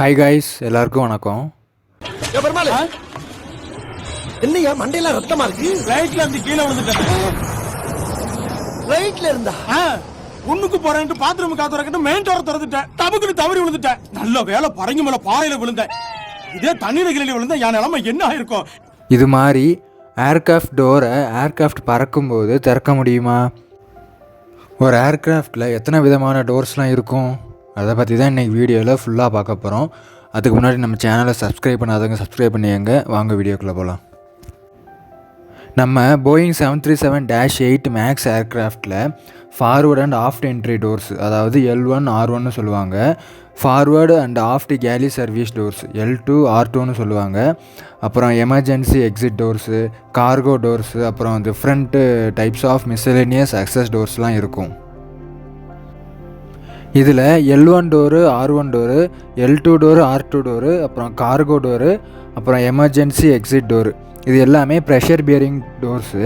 Hi guys எல்லாருக்கும் வணக்கம். என்னையா மண்டையில ரத்தமா இருக்கு? ரைட்ல இருந்து கீழே விழுந்துட்டேன். ரைட்ல இருந்தா? ஆ, ஒண்ணுக்கு போறேன்ட்டு பாத்ரூம் காத்து திறக்கிட்டு மெயின் டோர் திறந்துட்டேன். டபுக்குன்னு தவறி விழுந்துட்டேன். நல்ல வேலை பறங்கி மேல பாறையில விழுந்தேன். இதே தண்ணீர் கிளியில விழுந்தா என் நிலைமை என்ன ஆயிருக்கும்? இது மாதிரி ஏர்கிராஃப்ட் டோரை ஏர்கிராஃப்ட் பறக்கும்போது திறக்க முடியுமா? ஒரு ஏர்கிராஃப்டில் எத்தனை விதமான டோர்ஸ்லாம் இருக்கும்? அதை பற்றி தான் இன்றைக்கி வீடியோவில் ஃபுல்லாக பார்க்க போகிறோம் அதுக்கு முன்னாடி நம்ம சேனலை சப்ஸ்கிரைப் பண்ணாதவங்க சப்ஸ்கிரைப் பண்ணியங்க வாங்க வீடியோக்குள்ளே போகலாம் நம்ம Boeing seven three seven dash eight max ஏர்க்ராஃப்டில் forward and aft entry doors அதாவது எல் ஒன் ஆர் ஒன்னு சொல்லுவாங்க. Forward and aft galley service doors L two R டூன்னு சொல்லுவாங்க. அப்புறம் emergency exit doors cargo doors அப்புறம் different types of miscellaneous access டோர்ஸ்லாம் இருக்கும். இதில் L one door R one door L two door R two door அப்புறம் cargo door அப்புறம் emergency exit door இது எல்லாமே ப்ரெஷர் பியரிங் டோர்ஸு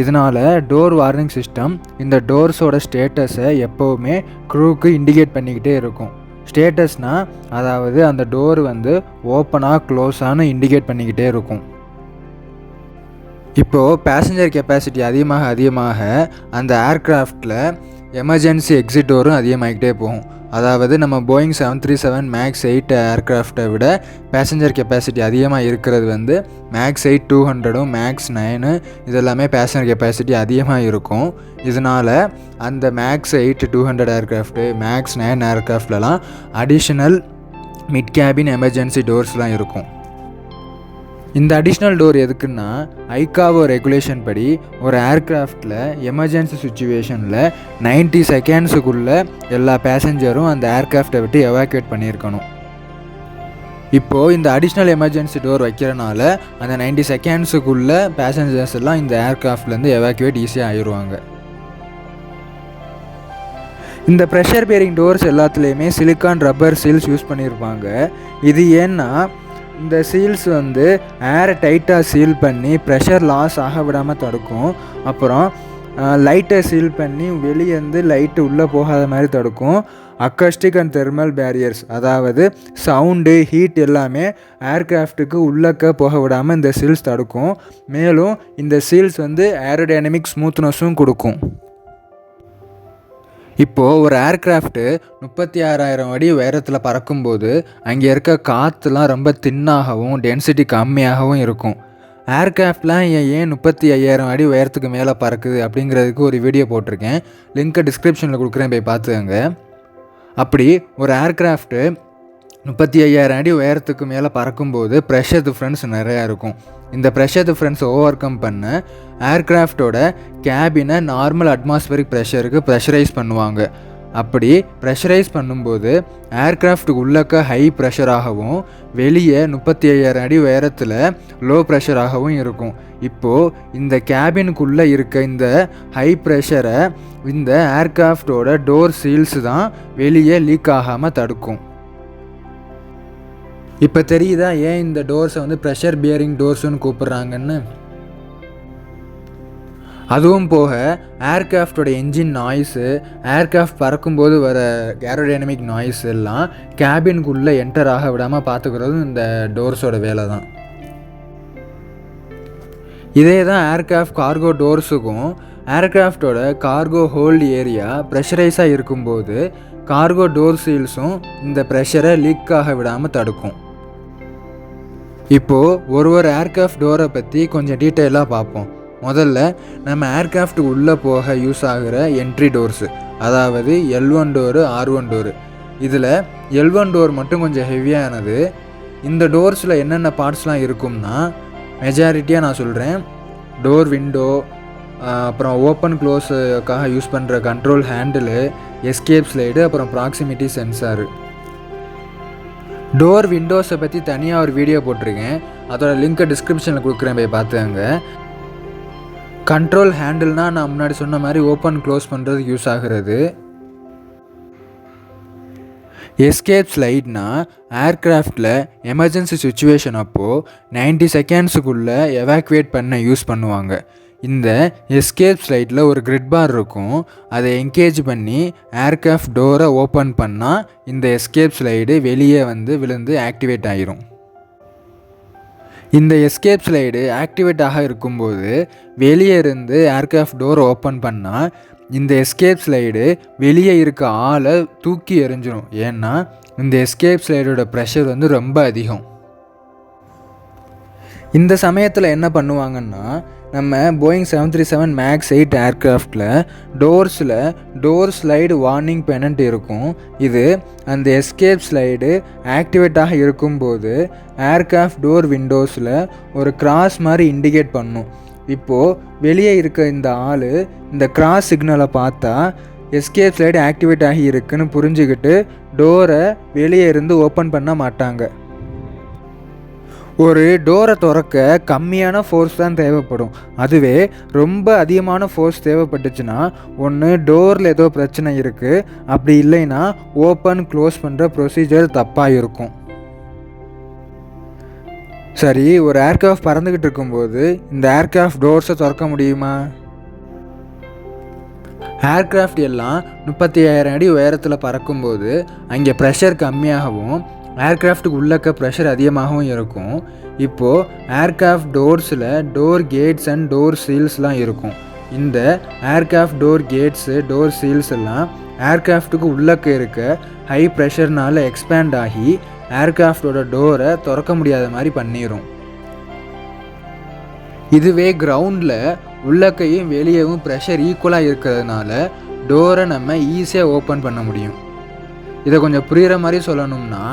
இதனால் டோர் வார்னிங் சிஸ்டம் இந்த டோர்ஸோட ஸ்டேட்டஸை எப்போவுமே க்ரூக்கு இண்டிகேட் பண்ணிக்கிட்டே இருக்கும். ஸ்டேட்டஸ்னால் அதாவது அந்த டோர் வந்து ஓப்பனாக க்ளோஸானு இண்டிகேட் பண்ணிக்கிட்டே இருக்கும். இப்போது பேசஞ்சர் கெப்பாசிட்டி அதிகமாக அதிகமாக அந்த ஏர்க்ராஃப்டில் எமர்ஜென்சி எக்ஸிட் டோரும் அதிகமாகிக்கிட்டே போகும். அதாவது நம்ம Boeing seven three seven Max eight ஏர்க்ராஃப்டை விட பேசஞ்சர் கெப்பாசிட்டி அதிகமாக இருக்கிறது வந்து மேக்ஸ் எயிட் டூ ஹண்ட்ரடும் மேக்ஸ் நைனு இதெல்லாமே பேசஞ்சர் கெப்பாசிட்டி அதிகமாக இருக்கும். இதனால் அந்த Max eight two hundred aircraft Max nine ஏர்க்ராஃப்ட்லலாம் additional mid cabin emergency டோர்ஸ்லாம் இருக்கும். இந்த அடிஷ்னல் டோர் எதுக்குன்னா ஐகாவோ ரெகுலேஷன் படி ஒரு ஏர்க்ராஃப்டில் எமர்ஜென்சி சுச்சுவேஷனில் 90 செகண்ட்ஸுக்குள்ளே எல்லா பேசஞ்சரும் அந்த ஏர்க்ராஃப்டை விட்டு எவாக்குவேட் பண்ணியிருக்கணும். இப்போது இந்த அடிஷ்னல் எமர்ஜென்சி டோர் வைக்கிறனால அந்த 90 செகண்ட்ஸுக்குள்ளே பேசஞ்சர்ஸ் எல்லாம் இந்த ஏர்க்ராஃப்ட்லேருந்து எவாக்குவேட் ஈஸியாக ஆயிடுவாங்க. இந்த ப்ரெஷர் பேரிங் டோர்ஸ் எல்லாத்துலேயுமே சிலிக்கான் ரப்பர் சீல்ஸ் யூஸ் பண்ணியிருப்பாங்க. இது ஏன்னா இந்த சீல்ஸ் வந்து ஏரை டைட்டாக சீல் பண்ணி ப்ரெஷர் லாஸ் ஆக விடாமல் தடுக்கும். அப்புறம் லைட்டை சீல் பண்ணி வெளியேருந்து லைட்டு உள்ளே போகாத மாதிரி தடுக்கும். அக்கஸ்டிக் அண்ட் தெர்மல் பேரியர்ஸ் அதாவது சவுண்டு ஹீட் எல்லாமே ஏர்கிராஃப்ட்டுக்கு உள்ளக்க போக விடாமல் இந்த சீல்ஸ் தடுக்கும். மேலும் இந்த சீல்ஸ் வந்து ஏரோடைனமிக் ஸ்மூத்னஸும் கொடுக்கும். இப்போது ஒரு ஏர்க்ராஃப்ட்டு முப்பத்தி ஆறாயிரம் அடி உயரத்தில் பறக்கும்போது அங்கே இருக்க காற்றுலாம் ரொம்ப தின்னாகவும் டென்சிட்டி கம்மியாகவும் இருக்கும். ஏர்க்ராஃப்ட்லாம் ஏன் ஏன் முப்பத்தி ஐயாயிரம் அடி உயரத்துக்கு மேலே பறக்குது அப்படிங்கிறதுக்கு ஒரு வீடியோ போட்டிருக்கேன். லிங்க்கை டிஸ்கிரிப்ஷனில் கொடுக்குறேன் போய் பார்த்துக்கங்க. அப்படி ஒரு ஏர்க்ராஃப்ட்டு முப்பத்தி ஐயாயிரம் அடி உயரத்துக்கு மேலே பறக்கும்போது ப்ரெஷர் டிஃப்ரென்ஸ் நிறையா இருக்கும். இந்த ப்ரெஷர் டிஃப்ரென்ஸ் ஓவர் கம் பண்ண ஏர்க்ராஃப்டோட கேபினை நார்மல் அட்மாஸ்பரிக் ப்ரெஷருக்கு ப்ரெஷரைஸ் பண்ணுவாங்க. அப்படி ப்ரெஷரைஸ் பண்ணும்போது ஏர்க்ராஃப்ட்டுக்கு உள்ளக்க ஹை ப்ரெஷராகவும் வெளியே முப்பத்தி ஐயாயிரம் அடி உயரத்தில் லோ ப்ரெஷராகவும் இருக்கும். இப்போது இந்த கேபினுக்குள்ளே இருக்க இந்த ஹை ப்ரெஷரை இந்த ஏர்க்ராஃப்டோட டோர் சீல்ஸ் தான் வெளியே லீக் ஆகாமல் தடுக்கும். இப்போ தெரியுதா ஏன் இந்த டோர்ஸை வந்து ப்ரெஷர் பியரிங் டோர்ஸ்னு கூப்பிட்றாங்கன்னு? அதுவும் போக ஏர்கிராஃப்டோட என்ஜின் நாய்ஸு ஏர்கிராஃப்ட் பறக்கும்போது வர ஏரோடைனமிக் நாய்ஸ் எல்லாம் கேபின்குள்ளே என்டர் ஆக விடாமல் பார்த்துக்கிறதும் இந்த டோர்ஸோட வேலை தான் இதே தான் ஏர்கிராஃப்ட் கார்கோ டோர்ஸுக்கும் ஏர்கிராஃப்டோட கார்கோ ஹோல்டு ஏரியா ப்ரெஷரைஸாக இருக்கும்போது கார்கோ டோர் சீல்ஸும் இந்த ப்ரெஷரை லீக் ஆக விடாமல் தடுக்கும். இப்போது ஒரு ஒரு ஏர்க்ராஃப்ட் டோரை பற்றி கொஞ்சம் டீட்டெயிலாக பார்ப்போம். முதல்ல நம்ம ஏர்க்ராஃப்ட் உள்ளே போக யூஸ் ஆகிற என்ட்ரி டோர்ஸு அதாவது L one door R one door. இதில் எல் ஒன் டோர் மட்டும் கொஞ்சம் ஹெவியானது. இந்த டோர்ஸில் என்னென்ன பார்ட்ஸ்லாம் இருக்கும்னா மெஜாரிட்டியாக நான் சொல்கிறேன் டோர் விண்டோ அப்புறம் ஓப்பன் க்ளோஸுக்காக யூஸ் பண்ணுற கண்ட்ரோல் ஹேண்டிலு எஸ்கேப் ஸ்லைடு அப்புறம் ப்ராக்சிமிட்டி சென்சாரு டோர் விண்டோஸை பற்றி தனியாக ஒரு வீடியோ போட்டிருக்கேன். அதோட லிங்க்கை டிஸ்கிரிப்ஷனில் கொடுக்குறேன் போய் பார்த்துங்க கண்ட்ரோல் ஹேண்டில்னால் நான் முன்னாடி சொன்ன மாதிரி ஓப்பன் க்ளோஸ் பண்ணுறதுக்கு யூஸ் ஆகிறது. எஸ்கேப் ஸ்லைட்னா ஏர்க்ராஃப்டில் எமர்ஜென்சி சுச்சுவேஷன் அப்போது 90 செகண்ட்ஸுக்குள்ளே எவாக்குவேட் பண்ண யூஸ் பண்ணுவாங்க. இந்த எஸ்கேப் ஸ்லைட்டில் ஒரு கிரிட் பார் இருக்கும். அதை என்கேஜ் பண்ணி ஏர்கிராஃப்ட் டோரை ஓப்பன் பண்ணால் இந்த எஸ்கேப் ஸ்லைடு வெளியே வந்து விழுந்து ஆக்டிவேட் ஆகிரும் இந்த எஸ்கேப் ஸ்லைடு ஆக்டிவேட் ஆக இருக்கும்போது வெளியே இருந்து ஏர்கிராஃப்ட் டோர் ஓப்பன் பண்ணால் இந்த எஸ்கேப் ஸ்லைடு வெளியே இருக்க ஆளை தூக்கி எறிஞ்சிடும் ஏன்னா இந்த எஸ்கேப் ஸ்லைடோட ப்ரெஷர் வந்து ரொம்ப அதிகம். இந்த சமயத்தில் என்ன பண்ணுவாங்கன்னா நம்ம Boeing seven three seven Max eight ஏர்க்ராஃப்டில் டோர்ஸில் டோர் ஸ்லைடு வார்னிங் பெனண்ட் இருக்கும். இது அந்த எஸ்கேப் ஸ்லைடு ஆக்டிவேட்டாக இருக்கும்போது ஏர்க்ராஃப்ட் டோர் விண்டோஸில் ஒரு கிராஸ் மாதிரி இண்டிகேட் பண்ணும். இப்போது வெளியே இருக்க இந்த ஆள் இந்த கிராஸ் சிக்னலை பார்த்தா எஸ்கேப் ஸ்லைடு ஆக்டிவேட் ஆகி இருக்குன்னு புரிஞ்சுக்கிட்டு டோரை வெளியே இருந்து ஓப்பன் பண்ண மாட்டாங்க. ஒரு டோரை திறக்க கம்மியான ஃபோர்ஸ் தான் தேவைப்படும். அதுவே ரொம்ப அதிகமான ஃபோர்ஸ் தேவைப்பட்டுச்சுன்னா ஒன்று டோரில் ஏதோ பிரச்சனை இருக்குது அப்படி இல்லைன்னா ஓப்பன் க்ளோஸ் பண்ணுற ப்ரொசீஜர் தப்பாக இருக்கும் சரி ஒரு ஏர்கிராஃப்ட் பறந்துக்கிட்டு இருக்கும்போது இந்த ஏர்கிராஃப்ட் டோர்ஸை திறக்க முடியுமா? ஏர்கிராஃப்ட் எல்லாம் முப்பத்தி ஐயாயிரம் அடி உயரத்தில் பறக்கும்போது அங்கே ப்ரெஷர் கம்மியாகவும் ஏர்க்ராஃப்ட்டுக்கு உள்ளக்க ப்ரெஷர் அதிகமாகவும் இருக்கும். இப்போது ஏர்க்ராஃப்ட் டோர்ஸில் டோர் கேட்ஸ் அண்ட் டோர் சீல்ஸ்லாம் இருக்கும். இந்த aircraft door gates door seals எல்லாம் ஏர்க்ராஃப்ட்டுக்கு உள்ளக்க இருக்க ஹை ப்ரெஷர்னால் எக்ஸ்பேண்ட் ஆகி ஏர்க்ராஃப்டோட டோரை திறக்க முடியாத மாதிரி பண்ணிடும் இதுவே கிரவுண்டில் உள்ளக்கையும் வெளியவும் ப்ரெஷர் ஈக்குவலாக இருக்கிறதுனால டோரை நம்ம ஈஸியாக ஓப்பன் பண்ண முடியும். இதை கொஞ்சம் புரிகிற மாதிரி சொல்லணும்னா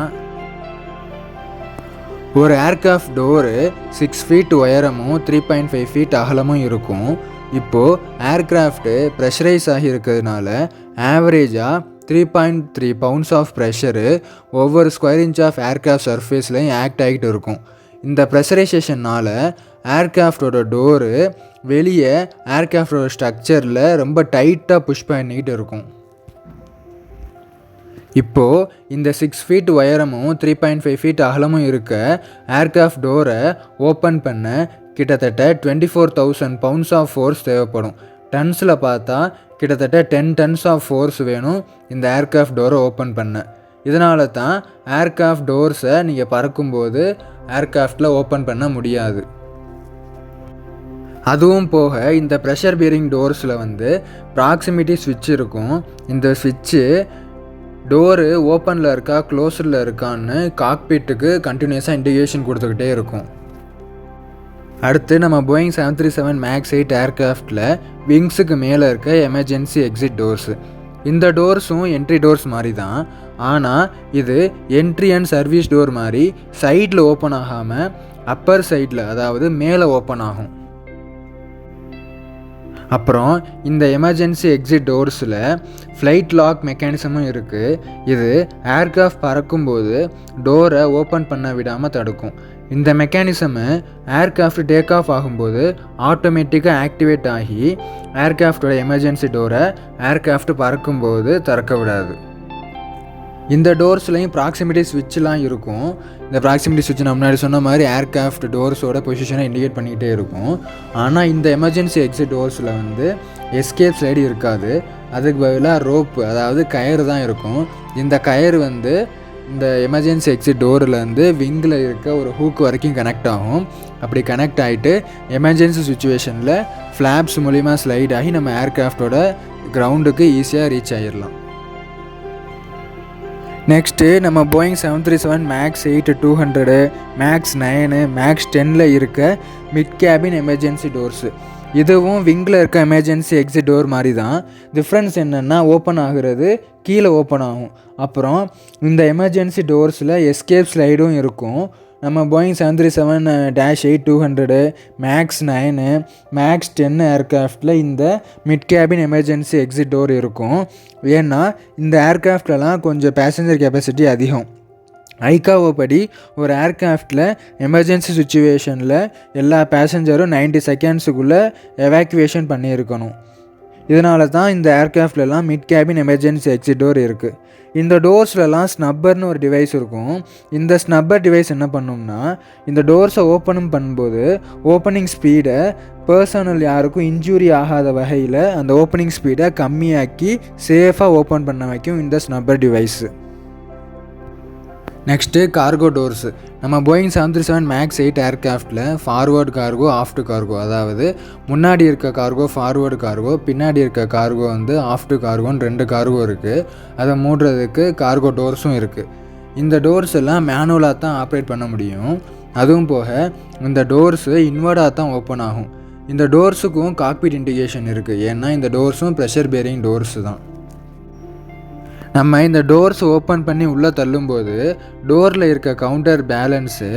ஒரு ஏர்க்ராஃப்ட் டோரு சிக்ஸ் ஃபீட் உயரமும் த்ரீ பாயிண்ட் ஃபைவ் ஃபீட் அகலமும் இருக்கும். இப்போது ஏர்க்ராஃப்ட்டு ப்ரெஷரைஸ் ஆகி இருக்கிறதுனால ஆவரேஜாக three point three pounds of pressure ஒவ்வொரு ஸ்கொயர் இன்ச் ஆஃப் ஏர்க்ராஃப்ட் சர்ஃபேஸ்லையும் ஆக்ட் ஆகிட்டு இருக்கும். இந்த ப்ரெஷரைசேஷனால் ஏர்க்ராஃப்டோட டோரு வெளியே ஏர்க்ராஃப்டோட ஸ்ட்ரக்சரில் ரொம்ப டைட்டாக புஷ் பண்ணிக்கிட்டு இருக்கும். இப்போது இந்த சிக்ஸ் ஃபீட் உயரமும் த்ரீ பாயிண்ட் ஃபைவ் ஃபீட் அகலமும் இருக்க ஏர்க்ராஃப்ட் டோரை ஓப்பன் பண்ண கிட்டத்தட்ட twenty four thousand pounds of force தேவைப்படும். டன்ஸில் பார்த்தா கிட்டத்தட்ட டென் டன்ஸ் ஆஃப் ஃபோர்ஸ் வேணும் இந்த ஏர்க்ராஃப்ட் டோரை ஓப்பன் பண்ண. இதனால தான் ஏர்க்ராஃப்ட் டோர்ஸை நீங்கள் பறக்கும்போது ஏர்க்ராஃப்டில் ஓப்பன் பண்ண முடியாது. அதுவும் போக இந்த ப்ரெஷர் பியரிங் டோர்ஸில் வந்து ப்ராக்சிமிட்டி ஸ்விட்ச் இருக்கும். இந்த ஸ்விட்ச்சு டோரு ஓப்பனில் இருக்கா க்ளோஸில் இருக்கான்னு காக்பீட்டுக்கு கண்டினியூஸாக இண்டிகேஷன் கொடுத்துக்கிட்டே இருக்கும். அடுத்து நம்ம Boeing seven three seven max eight ஏர்க்ராஃப்டில் விங்ஸுக்கு மேலே இருக்க எமர்ஜென்சி எக்ஸிட் டோர்ஸு இந்த டோர்ஸும் என்ட்ரி டோர்ஸ் மாதிரி தான் ஆனால் இது என்ட்ரி அண்ட் சர்வீஸ் டோர் மாதிரி சைடில் ஓப்பன் ஆகாமல் அப்பர் சைடில் அதாவது மேலே ஓப்பன் ஆகும். அப்புறம் இந்த எமர்ஜென்சி எக்ஸிட் டோர்ஸில் ஃப்ளைட் லாக் மெக்கானிசமும் இருக்குது இது ஏர்க்ராஃப்ட் பறக்கும்போது டோரை ஓப்பன் பண்ண விடாமல் தடுக்கும். இந்த மெக்கானிசமு ஏர்க்ராஃப்ட் டேக் ஆஃப் ஆகும்போது ஆட்டோமேட்டிக்காக ஆக்டிவேட் ஆகி ஏர்க்ராஃப்டோட எமர்ஜென்சி டோரை ஏர்க்ராஃப்ட் பறக்கும்போது திறக்க விடாது. இந்த டோர்ஸ்லையும் ப்ராக்சிமிட்டி ஸ்விட்ச்லாம் இருக்கும். இந்த ப்ராக்சிமிட்டி ஸ்விட்ச் நான் முன்னாடி சொன்ன மாதிரி ஏர்க்ராஃப்ட் டோர்ஸோட பொசிஷனை இண்டிகேட் பண்ணிக்கிட்டே இருக்கும். ஆனால் இந்த எமர்ஜென்சி எக்ஸிட் டோர்ஸில் வந்து எஸ்கேப் ஸ்லைடு இருக்காது. அதுக்கு பதிலாக ரோப் அதாவது கயிறு தான் இருக்கும். இந்த கயிறு வந்து இந்த எமர்ஜென்சி எக்ஸிட் டோர்லேருந்து விங்கில் இருக்க ஒரு ஹூக் வரைக்கும் கனெக்ட் ஆகும். அப்படி கனெக்ட் ஆகிட்டு எமர்ஜென்சி சுச்சுவேஷனில் ஃப்ளாப்ஸ் மூலிமா ஸ்லைட் ஆகி நம்ம ஏர்க்ராஃப்டோட கிரவுண்டுக்கு ஈஸியாக ரீச் ஆகிடலாம் நெக்ஸ்ட்டு நம்ம Boeing seven three seven max eight two hundred max nine max டெனில் இருக்க மிட் கேபின் எமர்ஜென்சி டோர்ஸு இதுவும் விங்கில் இருக்க எமர்ஜென்சி எக்ஸிட் டோர் மாதிரி தான் டிஃப்ரென்ஸ் என்னென்னா ஓப்பன் ஆகுறது கீழே ஓப்பன் ஆகும். அப்புறம் இந்த எமர்ஜென்சி டோர்ஸில் எஸ்கேப் ஸ்லைடும் இருக்கும். நம்ம Boeing seven three seven dash eight two hundred max nine max ten ஏர்க்ராஃப்டில் இந்த mid cabin emergency exit door இருக்கும். ஏன்னா இந்த ஏர்க்ராஃப்ட்லலாம் கொஞ்சம் பேசஞ்சர் கெப்பாசிட்டி அதிகம். ஐகாவோ படி ஒரு ஏர்க்ராஃப்டில் எமர்ஜென்சி சுச்சுவேஷனில் எல்லா பேசஞ்சரும் 90 செகண்ட்ஸுக்குள்ளே எவாக்குவேஷன் பண்ணியிருக்கணும். இதனால தான் இந்த ஏர்க்ராஃப்ட்லலாம் mid cabin emergency exit door இருக்குது இந்த டோர்ஸ்லலாம் ஸ்னப்பர்னு ஒரு டிவைஸ் இருக்கும். இந்த ஸ்னப்பர் டிவைஸ் என்ன பண்ணும்னா இந்த டோர்ஸை ஓப்பனும் பண்ணும்போது ஓப்பனிங் ஸ்பீடை பர்சனல் யாருக்கும் இன்ஜூரி ஆகாத வகையில் அந்த ஓப்பனிங் ஸ்பீடை கம்மியாக்கி சேஃபாக ஓப்பன் பண்ண வைக்கும் இந்த snubber device next cargo doors. நம்ம Boeing seven three seven max eight ஏர்கிராஃப்டில் forward cargo aft cargo. அதாவது முன்னாடி இருக்க கார்கோ ஃபார்வேர்டு கார்கோ பின்னாடி இருக்க கார்கோ வந்து ஆஃப்டு கார்கோன்னு ரெண்டு கார்கோ இருக்குது அதை மூடுறதுக்கு கார்கோ டோர்ஸும் இருக்குது இந்த டோர்ஸ் எல்லாம் மேனுவலாக தான் ஆப்ரேட் பண்ண முடியும். அதுவும் போக இந்த டோர்ஸு இன்வெர்டாக தான் ஓப்பன் ஆகும். இந்த டோர்ஸுக்கும் காக்பிட் இண்டிகேஷன் இருக்குது ஏன்னா இந்த டோர்ஸும் ப்ரெஷர் பேரிங் டோர்ஸு தான். நம்ம இந்த டோர்ஸ் ஓப்பன் பண்ணி உள்ளே தள்ளும்போது டோரில் இருக்க கவுண்டர் பேலன்ஸு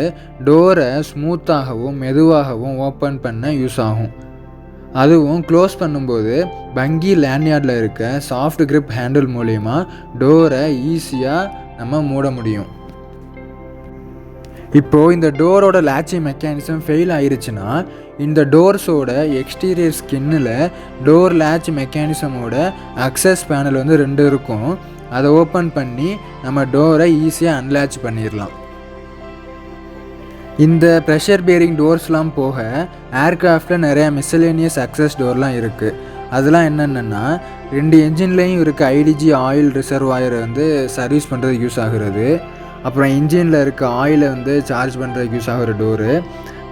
டோரை ஸ்மூத்தாகவும் மெதுவாகவும் ஓப்பன் பண்ண யூஸ் ஆகும். அதுவும் க்ளோஸ் பண்ணும்போது பங்கி லேண்ட்யார்டில் இருக்க சாஃப்ட் கிரிப் ஹேண்டில் மூலிமா டோரை ஈஸியாக நம்ம மூட முடியும். இப்போது இந்த டோரோட லேச்சிங் மெக்கானிசம் ஃபெயில் ஆயிருச்சுன்னா இந்த டோர்ஸோட எக்ஸ்டீரியர் ஸ்கின்னில் டோர் லேட்ச் மெக்கானிசமோட அக்சஸ் பேனல் வந்து ரெண்டு இருக்கும். அதை ஓப்பன் பண்ணி நம்ம டோரை ஈஸியாக அன்லாச் பண்ணிடலாம் இந்த ப்ரெஷர் பேரிங் டோர்ஸ்லாம் போக ஏர்க்ராஃப்டில் நிறையா மிஸ்சலேனியஸ் அக்சஸ் டோர்லாம் இருக்குது அதெல்லாம் என்னென்னா ரெண்டு என்ஜின்லேயும் இருக்க ஐடிஜி ஆயில் ரிசர்வாயரை வந்து சர்வீஸ் பண்ணுறதுக்கு யூஸ் ஆகுறது. அப்புறம் இன்ஜினில் இருக்க ஆயிலை வந்து சார்ஜ் பண்ணுறதுக்கு யூஸ் ஆகிற டோரு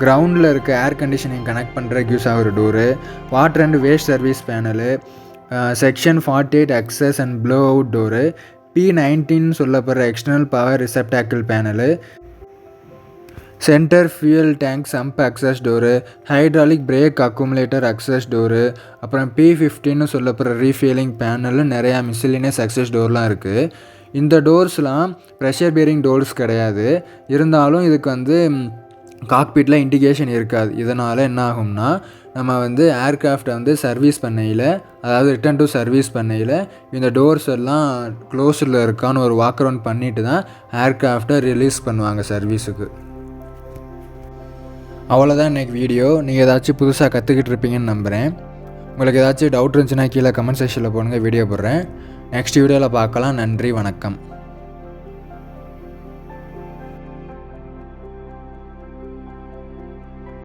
கிரவுண்டில் இருக்க ஏர் கண்டிஷனிங் கனெக்ட் பண்ணுறதுக்கு யூஸ் ஆகிற door water and waste service panel section forty eight access and blow out door P nineteen சொல்லப்படுற external power receptacle panel centre fuel tank sump access door hydraulic brake accumulator access door அப்புறம் B ஃபிஃப்டின்னு சொல்லப்படுற refuelling panel நிறையா miscellaneous access டோர்லாம் இருக்குது இந்த டோர்ஸ்லாம் pressure bearing doors கிடையாது. இருந்தாலும் இதுக்கு வந்து காக்பீட்டில் இண்டிகேஷன் இருக்காது. இதனால் என்ன ஆகும்னா நம்ம வந்து ஏர்க்ராஃப்டை வந்து சர்வீஸ் பண்ணையில் அதாவது ரிட்டன் டு சர்வீஸ் பண்ணையில் இந்த டோர்ஸ் எல்லாம் க்ளோஸில் இருக்கான்னு ஒரு வாக் அரவுண்ட் பண்ணிட்டு தான் ஏர்க்ராஃப்டை ரிலீஸ் பண்ணுவாங்க சர்வீஸுக்கு அவ்வளோதான் இன்றைக்கி வீடியோ நீங்கள் ஏதாச்சும் புதுசாக கற்றுக்கிட்டு இருப்பீங்கன்னு நம்புகிறேன் உங்களுக்கு ஏதாச்சும் டவுட் இருந்துச்சுன்னா கீழே கமெண்ட் செக்ஷனில் போடுங்க வீடியோ போடுறேன். நெக்ஸ்ட் வீடியோவில் பார்க்கலாம். நன்றி வணக்கம்.